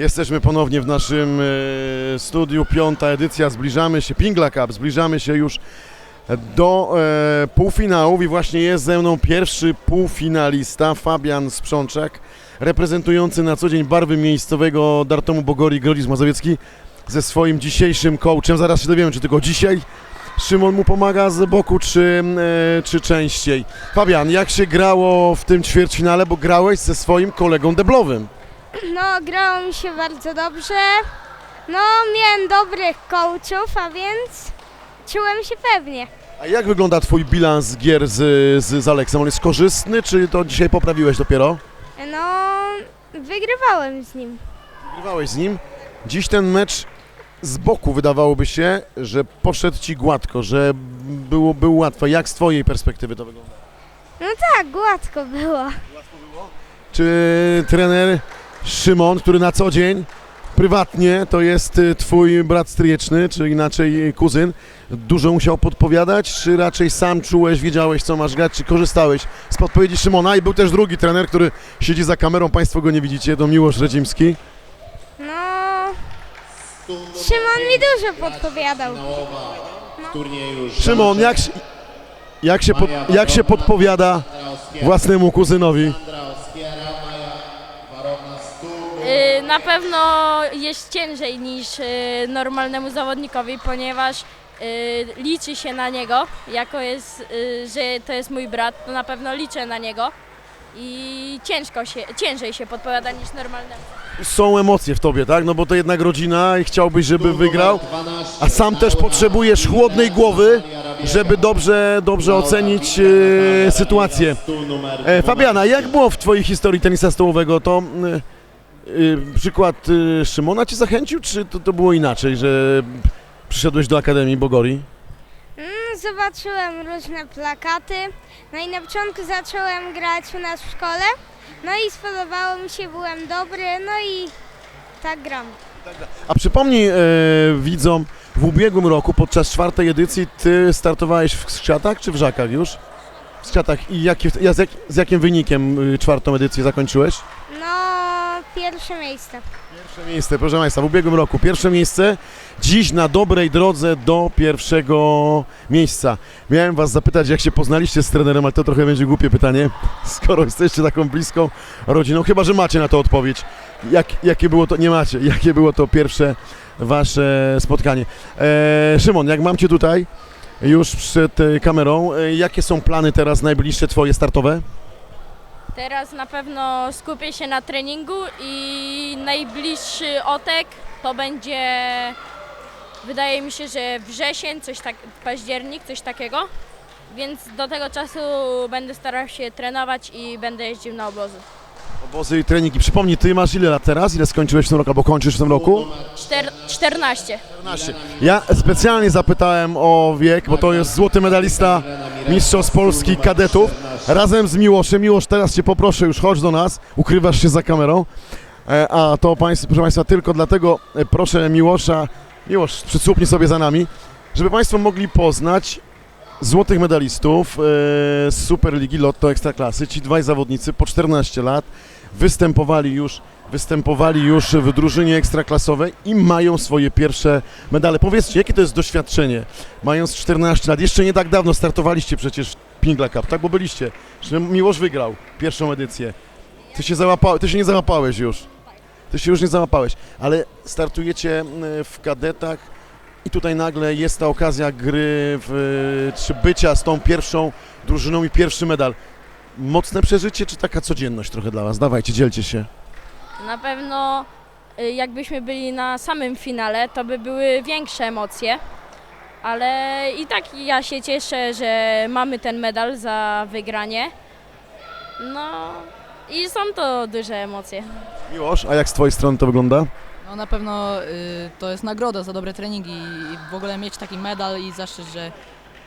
Jesteśmy ponownie w naszym e, studiu, piąta edycja, zbliżamy się, Pingla Cup, zbliżamy się już do e, półfinałów i właśnie jest ze mną pierwszy półfinalista, Fabian Sprzączak, reprezentujący na co dzień barwy miejscowego Dartomu Bogori Grodzisk Mazowiecki ze swoim dzisiejszym coachem. Zaraz się dowiemy, czy tylko dzisiaj Szymon mu pomaga z boku, czy, e, czy częściej. Fabian, jak się grało w tym ćwierćfinale, bo grałeś ze swoim kolegą deblowym. No, grało mi się bardzo dobrze. No, miałem dobrych coachów, a więc czułem się pewnie. A jak wygląda Twój bilans gier z, z, z Aleksem? On jest korzystny, czy to dzisiaj poprawiłeś dopiero? No, wygrywałem z nim. Wygrywałeś z nim. Dziś ten mecz z boku wydawałoby się, że poszedł Ci gładko, że było, był łatwo. Jak z Twojej perspektywy to wygląda? No tak, gładko było. Czy trener Szymon, który na co dzień prywatnie to jest y, Twój brat stryjeczny, czy inaczej y, kuzyn, dużo musiał podpowiadać, czy raczej sam czułeś, wiedziałeś co masz grać, czy korzystałeś z podpowiedzi Szymona? I był też drugi trener, który siedzi za kamerą, Państwo go nie widzicie, to Miłosz Redzimski. No, Szymon mi dużo podpowiadał. turnieju Szymon, jak, się- jak, się, pod, jak się podpowiada własnemu kuzynowi? Y, Na pewno jest ciężej niż y, normalnemu zawodnikowi, ponieważ y, liczy się na niego, jako jest, że to jest mój brat, to na pewno liczę na niego i ciężko się, ciężej się podpowiada niż normalnemu. Są emocje w tobie, tak? No bo to jednak rodzina i chciałbyś, żeby wygrał, a sam też potrzebujesz chłodnej głowy, żeby dobrze, dobrze ocenić e, sytuację. E, Fabiana, jak było w twojej historii tenisa stołowego? To e, przykład e, Szymona cię zachęcił, czy to, to było inaczej, że przyszedłeś do Akademii Bogori? Mm, Zobaczyłem różne plakaty. No i na początku zacząłem grać u nas w szkole. No i spodobało mi się, byłem dobry, no i tak gram. A przypomnij e, widzom, w ubiegłym roku podczas czwartej edycji ty startowałeś w Skrzatach czy w Żakach już? W Skrzatach i jakie, ja z, jak, z jakim wynikiem y, czwartą edycję zakończyłeś? Pierwsze miejsce. Pierwsze miejsce, proszę Państwa, w ubiegłym roku pierwsze miejsce, dziś na dobrej drodze do pierwszego miejsca. Miałem Was zapytać, jak się poznaliście z trenerem, ale to trochę będzie głupie pytanie, skoro jesteście taką bliską rodziną, chyba, że macie na to odpowiedź. Jak, jakie było to, nie macie, jakie było to pierwsze Wasze spotkanie. E, Szymon, jak mam Cię tutaj, już przed e, kamerą, e, jakie są plany teraz najbliższe Twoje startowe? Teraz na pewno skupię się na treningu i najbliższy otek to będzie, wydaje mi się, że wrzesień, coś tak, październik, coś takiego. Więc do tego czasu będę starał się trenować i będę jeździł na obozy. Obozy i treningi. Przypomnij, Ty masz ile lat teraz? Ile skończyłeś w tym roku, albo kończysz w tym roku? Czter, 14. 14. Ja specjalnie zapytałem o wiek, bo to jest złoty medalista Mistrzostw Polski kadetów. Razem z Miłoszem. Miłosz, teraz Cię poproszę, już chodź do nas. Ukrywasz się za kamerą. E, A to państwo, proszę Państwa, tylko dlatego e, proszę Miłosza, Miłosz, przysłupnij sobie za nami, żeby Państwo mogli poznać złotych medalistów e, z Superligi Lotto Ekstraklasy. Ci dwaj zawodnicy po 14 lat występowali już, występowali już w drużynie ekstraklasowej i mają swoje pierwsze medale. Powiedzcie, jakie to jest doświadczenie? Mając 14 lat, jeszcze nie tak dawno startowaliście przecież w Pingla Cup, tak? Bo byliście, że Miłosz wygrał pierwszą edycję. Ty się, ty się nie załapałeś już. Ty się już nie załapałeś, ale startujecie mm, w kadetach i tutaj nagle jest ta okazja gry, w, czy bycia z tą pierwszą drużyną i pierwszy medal. Mocne przeżycie, czy taka codzienność trochę dla Was? Dawajcie, dzielcie się. Na pewno y, jakbyśmy byli na samym finale, to by były większe emocje. Ale i tak ja się cieszę, że mamy ten medal za wygranie. No i są to duże emocje. Miłosz, a jak z Twojej strony to wygląda? No na pewno y, to jest nagroda za dobre treningi i w ogóle mieć taki medal i zaszczyt, że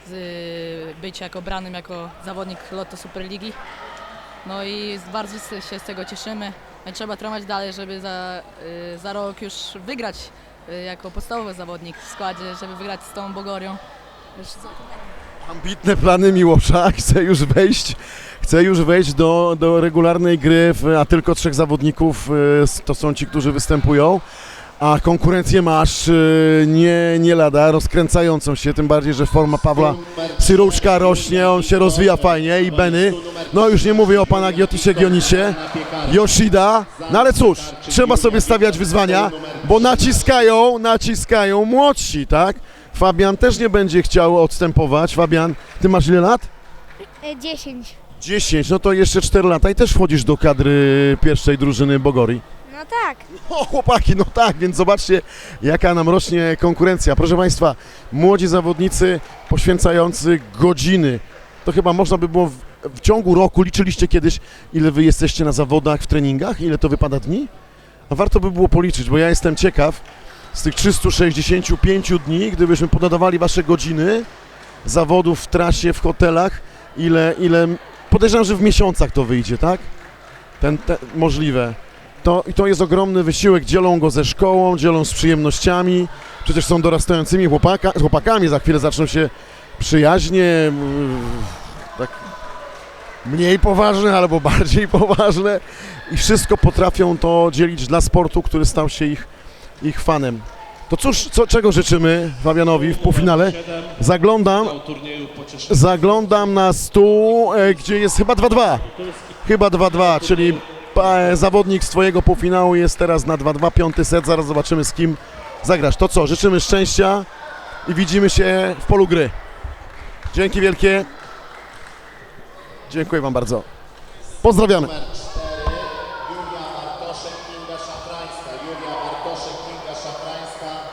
z, być jako branym jako zawodnik Lotto Superligi. No i z- bardzo się z tego cieszymy. No trzeba trenować dalej, żeby za, y, za rok już wygrać y, jako podstawowy zawodnik w składzie, żeby wygrać z tą Bogorią. Ambitne plany Miłosza, chce już wejść, chce już wejść do, do regularnej gry, a tylko trzech zawodników y, to są ci, którzy występują. A konkurencję masz y, nie, nie lada, rozkręcającą się, tym bardziej, że forma Pawła Syruczka rośnie, on się rozwija fajnie i Benny, no już nie mówię o Panagiotisie Gionisie, Yoshida, no ale cóż, trzeba sobie stawiać wyzwania, bo naciskają, naciskają młodsi, tak? Fabian też nie będzie chciał odstępować. Fabian, ty masz ile lat? E, 10. 10, no to jeszcze 4 lata i też wchodzisz do kadry pierwszej drużyny Bogori. No tak. O chłopaki, no tak, więc zobaczcie jaka nam rośnie konkurencja. Proszę Państwa, młodzi zawodnicy poświęcający godziny. To chyba można by było w, w ciągu roku, liczyliście kiedyś ile Wy jesteście na zawodach, w treningach, ile to wypada dni? A warto by było policzyć, bo ja jestem ciekaw z tych 365 dni, gdybyśmy podawali Wasze godziny zawodów w trasie, w hotelach, ile, ile podejrzewam, że w miesiącach to wyjdzie, tak? Ten, te, możliwe. To, I to jest ogromny wysiłek, dzielą go ze szkołą, dzielą z przyjemnościami, przecież są dorastającymi chłopaka, chłopakami, za chwilę zaczną się przyjaźnie, tak mniej poważne albo bardziej poważne i wszystko potrafią to dzielić dla sportu, który stał się ich, ich fanem. To cóż, co, czego życzymy Fabianowi w półfinale? Zaglądam, zaglądam na stół, e, gdzie jest chyba 2-2. Chyba 2-2, czyli zawodnik z Twojego półfinału jest teraz na 2-2, piąty set, zaraz zobaczymy z kim zagrasz. To co, życzymy szczęścia i widzimy się w polu gry. Dzięki wielkie. Dziękuję Wam bardzo. Pozdrawiamy.